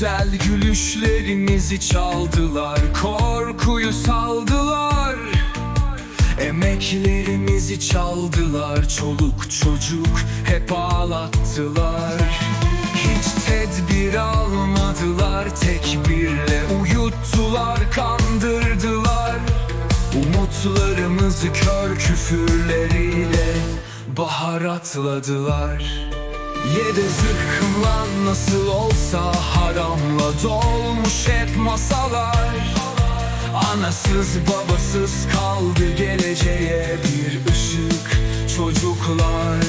güzel gülüşlerimizi çaldılar Korkuyu saldılar. Emeklerimizi çaldılar Çoluk çocuk hep ağlattılar. Hiç tedbir almadılar Tek birle uyuttular kandırdılar. Umutlarımızı kör küfürleriyle baharatladılar Ye de nasıl olsa haramla dolmuş hep masalar. Anasız babasız kaldı geleceğe bir ışık çocuklar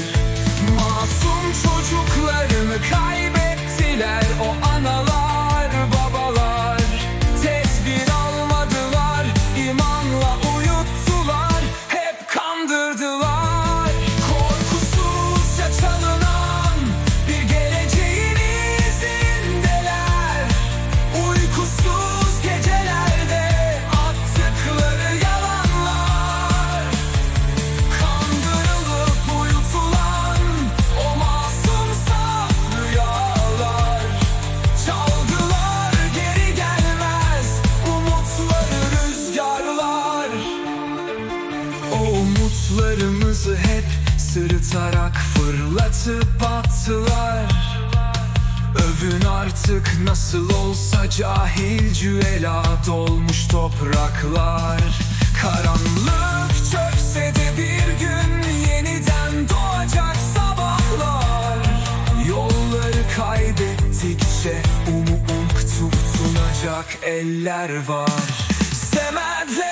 umutlarımızı hep sırıtarak fırlatıp attılar. Övün artık nasıl olsa cahil cüela dolmuş topraklar. Karanlık çökse de bir gün yeniden doğacak sabahlar. Yolları kaybettikçe umut tutunacak eller var. Semerle